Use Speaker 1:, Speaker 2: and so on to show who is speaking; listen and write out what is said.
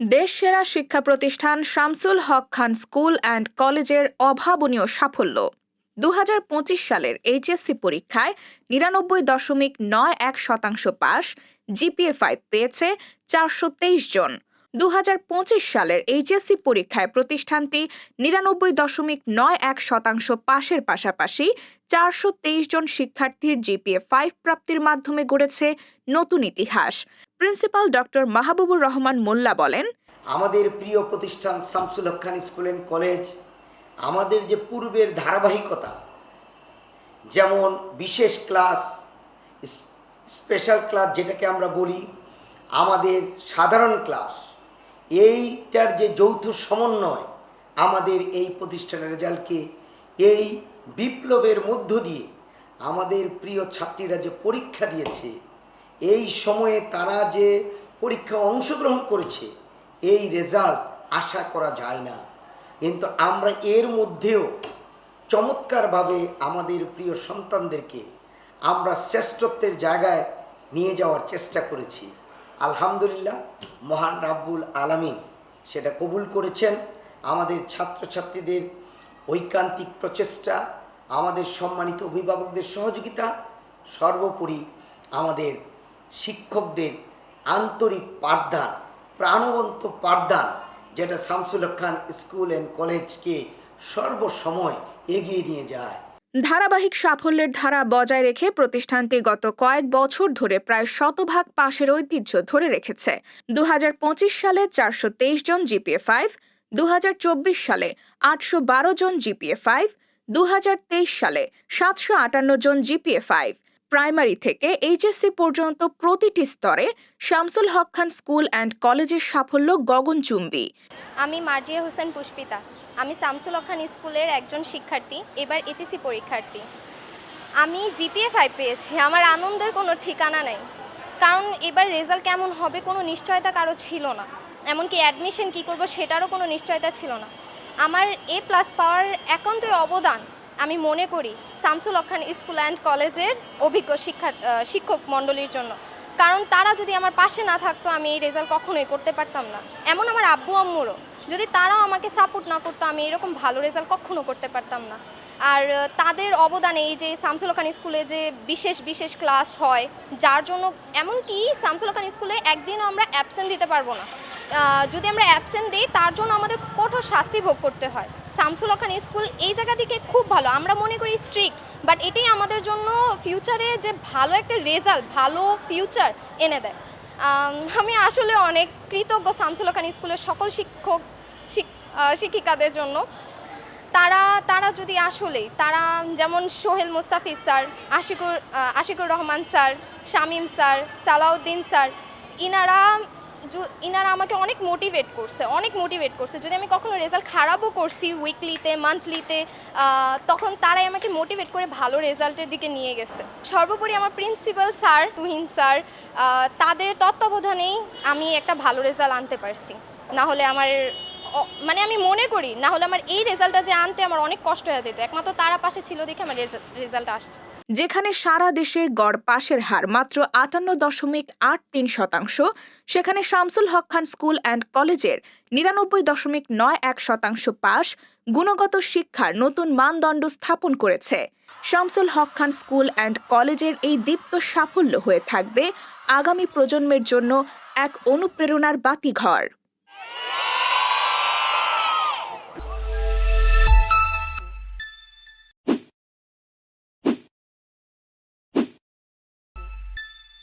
Speaker 1: দেশ সেরা শিক্ষা প্রতিষ্ঠান শামসুল হক খান স্কুল অ্যান্ড কলেজের অভাবনীয় সাফল্য। দু হাজার পঁচিশ সালের এইচএসসি পরীক্ষায় নিরানব্বই দশমিক নয় এক শতাংশ পাস জিপিএ ফাইভ পেয়েছে চারশো তেইশ জন। দু হাজার পঁচিশ সালের এইচএসসি পরীক্ষায় প্রতিষ্ঠানটি নিরানব্বই দশমিক নয় এক শতাংশ পাশের পাশাপাশি চারশো তেইশ জন শিক্ষার্থীর জিপিএ ফাইভ প্রাপ্তির মাধ্যমে গড়েছে নতুন ইতিহাস। প্রিন্সিপাল ডক্টর মাহবুবুর রহমান মোল্লা বলেন,
Speaker 2: আমাদের প্রিয় প্রতিষ্ঠান Shamsul Haque Khan school and college, আমাদের যে পূর্বের ধারাবাহিকতা, যেমন বিশেষ ক্লাস, স্পেশাল ক্লাস যেটাকে আমরা বলি, আমাদের সাধারণ ক্লাস, এইটার যে যৌথ সমন্বয়, আমাদের এই প্রতিষ্ঠানের রেজাল্টকে, এই বিপ্লবের মধ্য দিয়ে আমাদের প্রিয় ছাত্রীরা যে পরীক্ষা দিয়েছে এই সময়ে তারা যে পরীক্ষা অংশগ্রহণ করেছে, এই রেজাল্ট আশা করা যায় না। কিন্তু আমরা এর মধ্যেও চমৎকারভাবে আমাদের প্রিয় সন্তানদেরকে আমরা শ্রেষ্ঠত্বের জায়গায় নিয়ে যাওয়ার চেষ্টা করেছি। আলহামদুলিল্লাহ, মহান রাব্বুল আলামিন সেটা কবুল করেছেন। আমাদের ছাত্রছাত্রীদের ঐকান্তিক প্রচেষ্টা, আমাদের সম্মানিত অভিভাবকদের সহযোগিতা, সর্বোপরি আমাদের শিক্ষকদের আন্তরিক পাঠদান, প্রাণবন্ত পাঠদান, যেটা শামসুল খান স্কুল অ্যান্ড কলেজকে সর্বসময় এগিয়ে নিয়ে যায়।
Speaker 1: ধারাবাহিক সাফল্যের ধারা বজায় রেখে প্রতিষ্ঠানটি গত কয়েক বছর ধরে প্রায় শতভাগ পাশের ঐতিহ্য ধরে রেখেছে। দু হাজার পঁচিশ সালে চারশো তেইশ জন জিপিএ ফাইভ দু হাজার চব্বিশ সালে আটশো বারো জন জিপিএ ফাইভ দু হাজার তেইশ সালে সাতশো আটান্ন জন জিপিএ ফাইভ। প্রাইমারি থেকে এইচএসসি পর্যন্ত প্রতিটি স্তরে শামসুল হক খান স্কুল অ্যান্ড কলেজের সাফল্য গগনচুম্বী
Speaker 3: আমি মার্জিয়া হোসেন পুষ্পিতা। আমি শামসুল হক খান স্কুলের একজন শিক্ষার্থী, এবার এইচএসসি পরীক্ষার্থী। আমি জিপিএ ফাইভ পেয়েছি, আমার আনন্দের কোনো ঠিকানা নেই। কারণ এবার রেজাল্ট কেমন হবে কোনো নিশ্চয়তা কারও ছিল না। এমনকি অ্যাডমিশন কী করব সেটারও কোনো নিশ্চয়তা ছিল না। আমার এ প্লাস পাওয়ার একান্তই অবদান। আমি মনে করি শামসুল হক খান স্কুল অ্যান্ড কলেজের অভিজ্ঞ শিক্ষা শিক্ষক মণ্ডলীর জন্য। কারণ তারা যদি আমার পাশে না থাকতো, আমি এই রেজাল্ট কখনোই করতে পারতাম না। এমন আমার আব্বু, আম্মুরও। যদি তারাও আমাকে সাপোর্ট না করতো, আমি এরকম ভালো রেজাল্ট কখনো করতে পারতাম না। আর তাদের অবদানে এই যে শামসুল খান স্কুলে যে বিশেষ বিশেষ ক্লাস হয়, যার জন্য এমনকি শামসুল খান স্কুলে একদিনও আমরা অ্যাবসেন্ট দিতে পারব না। যদি আমরা অ্যাবসেন্ট দিই, তার জন্য আমাদের কঠোর শাস্তি ভোগ করতে হয়। শামসুল খান স্কুল এই জায়গা থেকে খুব ভালো। আমরা মনে করি স্ট্রিক্ট বাট এটাই আমাদের জন্য ফিউচারে যে ভালো একটা রেজাল্ট ভালো ফিউচার এনে দেয়। আমি আসলে অনেক কৃতজ্ঞ শামসুল খান স্কুলের সকল শিক্ষক, শিক- শিক্ষিকাদের জন্য। তারা তারা যদি আসলেই, তারা যেমন Sohel Mustafiz sir, Ashikur Ashikur Rahman sir, Shamim sir, Salauddin sir, ইনারা ইনারা আমাকে অনেক মোটিভেট করছে, অনেক মোটিভেট করছে। যদি আমি কখনো রেজাল্ট খারাপও করছি উইকলিতে মান্থলিতে তখন তারাই আমাকে মোটিভেট করে ভালো রেজাল্টের দিকে নিয়ে গেছে। সর্বোপরি আমার প্রিন্সিপাল স্যার, তুহিন স্যার তাদের তত্ত্বাবধানেই আমি একটা ভালো রেজাল্ট আনতে পারছি। না হলে আমার মানে আমি মনে করি না হলে আমার এই রেজাল্টটা যে আনতে আমার অনেক কষ্ট হয়ে যেত। একমাত্র তারা পাশে ছিল দেখে আমার রেজাল্ট আসছে।
Speaker 1: যেখানে সারা দেশে গড় পাশের হার মাত্র আটান্ন দশমিক আট তিন শতাংশ, সেখানে শামসুল হক খান স্কুল অ্যান্ড কলেজের নিরানব্বই দশমিক নয় এক শতাংশ পাস গুণগত শিক্ষার নতুন মানদণ্ড স্থাপন করেছে। শামসুল হক খান স্কুল অ্যান্ড কলেজের এই দীপ্ত সাফল্য হয়ে থাকবে আগামী প্রজন্মের জন্য এক অনুপ্রেরণার বাতিঘর।